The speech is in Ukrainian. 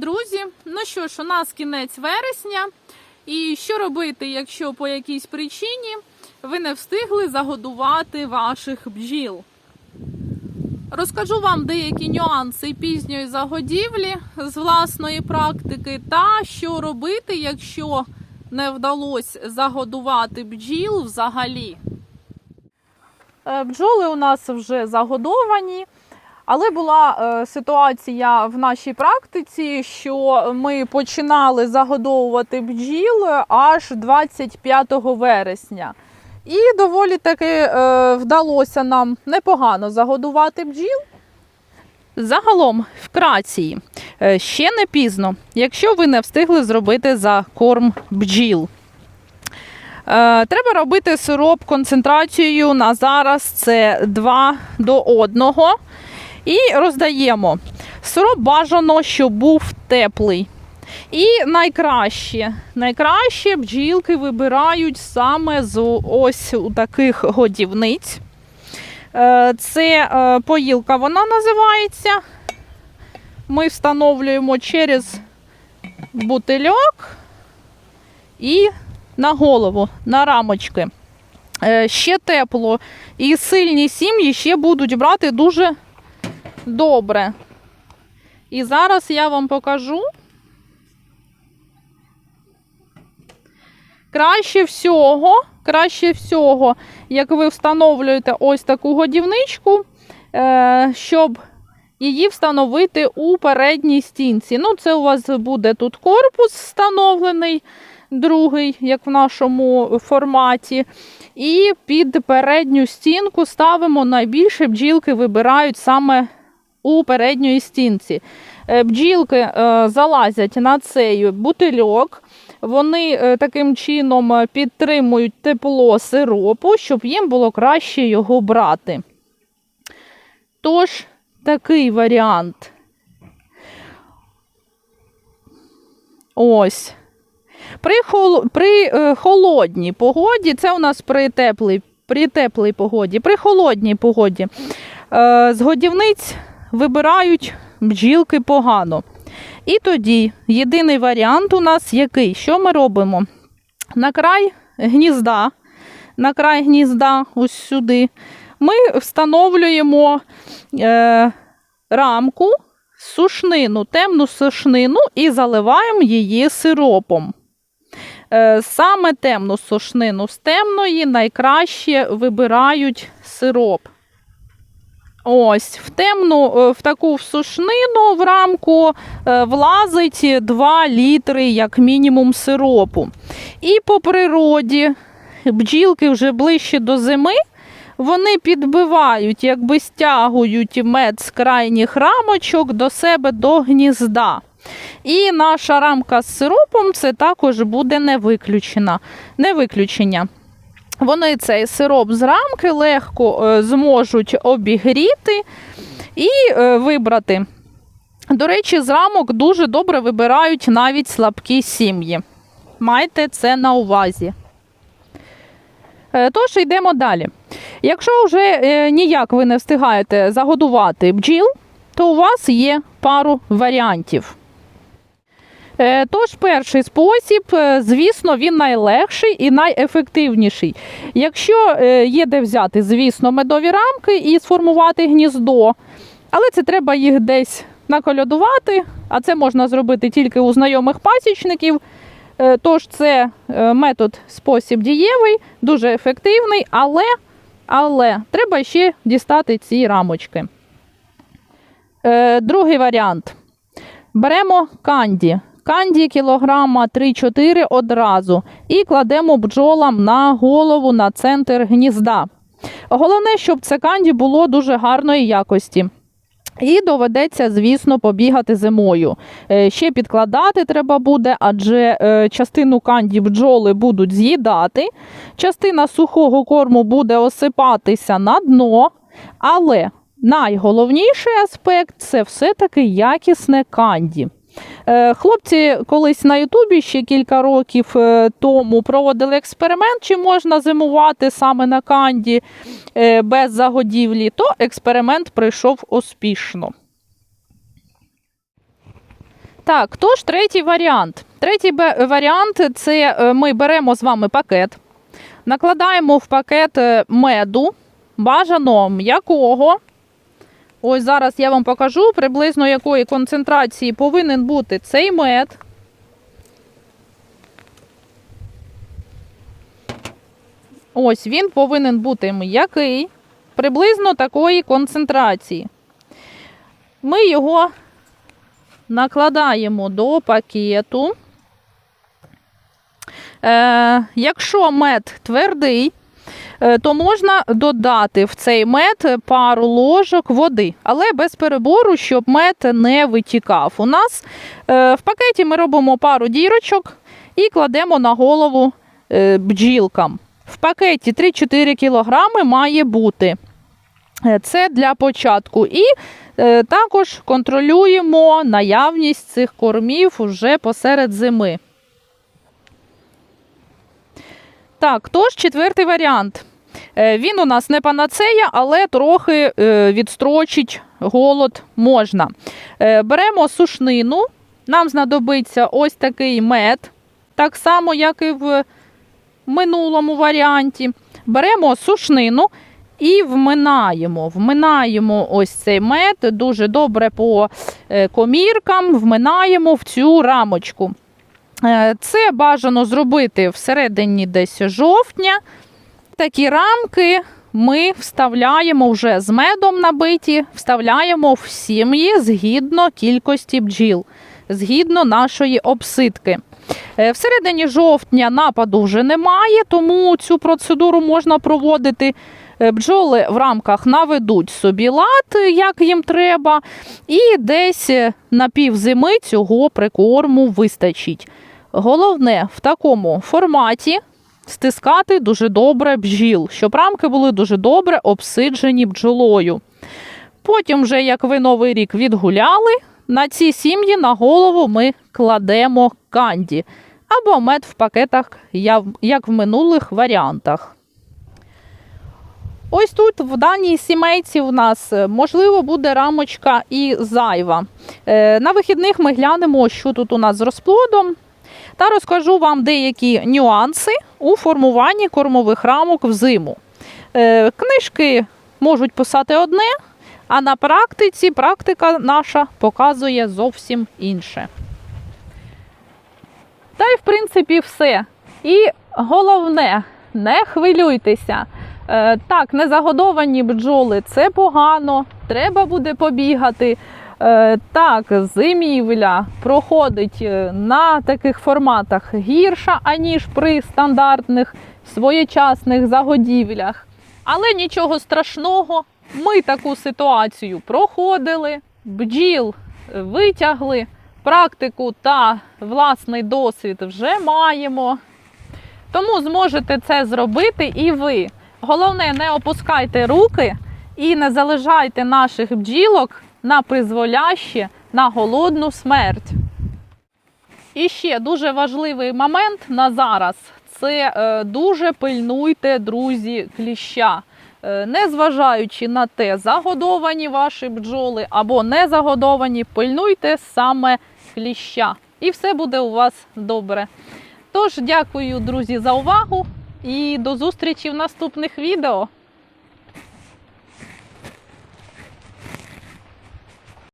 друзі! Ну що ж, у нас кінець вересня. І що робити, якщо по якійсь причині ви не встигли загодувати ваших бджіл? Розкажу вам деякі нюанси пізньої загодівлі з власної практики, та що робити, якщо не вдалося загодувати бджіл взагалі. Е, Бджоли у нас вже загодовані. Але була е, ситуація в нашій практиці, що ми починали загодовувати бджіл аж 25 вересня. І доволі таки е, вдалося нам непогано загодувати бджіл. Загалом, в крації, е, ще не пізно, якщо ви не встигли зробити за корм бджіл. Треба робити сироп концентрацією на зараз це 2 до 1. І роздаємо. Сироп бажано, щоб був теплий. І найкраще, найкраще бджілки вибирають саме з ось у таких годівниць. Е, Це е, поїлка вона називається. Ми встановлюємо через бутильок і на голову, на рамочки. Е, Ще тепло. І сильні сім'ї ще будуть брати дуже добре. І зараз я вам покажу. Краще всього, краще всього, як ви встановлюєте ось таку годівничку, е, щоб її встановити у передній стінці. Ну, це у вас буде тут корпус встановлений, другий, як в нашому форматі. І під передню стінку ставимо найбільше бджілки вибирають саме у передньої стінці. Е, Бджілки е, залазять на цей бутильок. Вони е, таким чином підтримують тепло сиропу, щоб їм було краще його брати. Тож, такий варіант. Ось. При, при холодній погоді, це у нас при теплій, при теплій погоді, при холодній погоді з годівниць вибирають бджілки погано. І тоді єдиний варіант у нас який? Що ми робимо? На край гнізда, на край гнізда, ось сюди, ми встановлюємо е, рамку, сушнину, темну сушнину і заливаємо її сиропом. Е, Саме темну сушнину з темної найкраще вибирають сироп. Ось, в темну, е, в таку сушнину в рамку е, влазить 2 літри, як мінімум, сиропу. І по природі бджілки вже ближче до зими, вони підбивають, якби стягують мед з крайніх рамочок до себе до гнізда. І наша рамка з сиропом це також буде не виключена. Не виключення. Вони цей сироп з рамки легко е, зможуть обігріти і е, вибрати. До речі, з рамок дуже добре вибирають навіть слабкі сім'ї. Майте це на увазі. Е, Тож йдемо далі. Якщо вже ніяк ви не встигаєте загодувати бджіл, то у вас є пару варіантів. Е, Тож, перший спосіб, е, звісно, він найлегший і найефективніший. Якщо е, є де взяти, звісно, медові рамки і сформувати гніздо, але це треба їх десь наколядувати, а це можна зробити тільки у знайомих пасічників. Тож це метод, спосіб дієвий, дуже ефективний, але, але треба ще дістати ці рамочки. Другий варіант. Беремо канді. Канді кілограма 3-4 одразу і кладемо бджолам на голову на центр гнізда. Головне, щоб це канді було дуже гарної якості. І доведеться, звісно, побігати зимою. Е, Ще підкладати треба буде, адже е, частину канді бджоли будуть з'їдати, частина сухого корму буде осипатися на дно, але найголовніший аспект це все-таки якісне канді. Е, Хлопці колись на Ютубі ще кілька років е, тому проводили експеримент, чи можна зимувати саме на канді е, без загодівлі, то експеримент пройшов успішно. Так, тож третій варіант. Третій варіант це ми беремо з вами пакет, накладаємо в пакет меду, бажано м'якого. Ось зараз я вам покажу приблизно якої концентрації повинен бути цей мед. Ось він повинен бути м'який, приблизно такої концентрації. Ми його накладаємо до пакету. Е, якщо мед твердий, то можна додати в цей мед пару ложок води, але без перебору, щоб мед не витікав. У нас е, в пакеті ми робимо пару дірочок і кладемо на голову е, бджілкам. В пакеті 3-4 кг має бути. Е, Це для початку. І е, також контролюємо наявність цих кормів уже посеред зими. Так, тож четвертий варіант. Е, Він у нас не панацея, але трохи е, відстрочить голод можна. Е, Беремо сушнину. Нам знадобиться ось такий мед, так само, як і в минулому варіанті. Беремо сушнину і вминаємо. Вминаємо ось цей мед дуже добре по коміркам, вминаємо в цю рамочку. Це бажано зробити всередині десь жовтня. Такі рамки ми вставляємо вже з медом набиті, вставляємо в сім'ї згідно кількості бджіл, згідно нашої обсидки. Е, Всередині жовтня нападу вже немає, тому цю процедуру можна проводити. Е, Бджоли в рамках наведуть собі лад, як їм треба, і десь е, на півзими цього прикорму вистачить. Головне в такому форматі стискати дуже добре бджіл, щоб рамки були дуже добре обсиджені бджолою. Потім, вже як ви новий рік відгуляли, на ці сім'ї на голову ми кладемо канді або мед в пакетах, як в минулих варіантах. Ось тут в даній сімейці у нас е, можливо буде рамочка і зайва. Е, На вихідних ми глянемо, що тут у нас з розплодом, та розкажу вам деякі нюанси у формуванні кормових рамок взиму. Е, Книжки можуть писати одне, а на практиці практика наша показує зовсім інше. Та й в принципі все. І головне, не хвилюйтеся. Е, Так, незагодовані бджоли це погано, треба буде побігати. Е, Так, зимівля проходить е, на таких форматах гірша, аніж при стандартних своєчасних загодівлях. Але нічого страшного, ми таку ситуацію проходили, бджіл витягли, практику та власний досвід вже маємо. Тому зможете це зробити і ви. Головне, не опускайте руки і не залишайте наших бджілок на призволяще, на голодну смерть. І ще дуже важливий момент на зараз це е, дуже пильнуйте, друзі, кліща. Е, Незважаючи на те, загодовані ваші бджоли або не загодовані, пильнуйте саме кліща. І все буде у вас добре. Тож, дякую, друзі, за увагу і до зустрічі в наступних відео.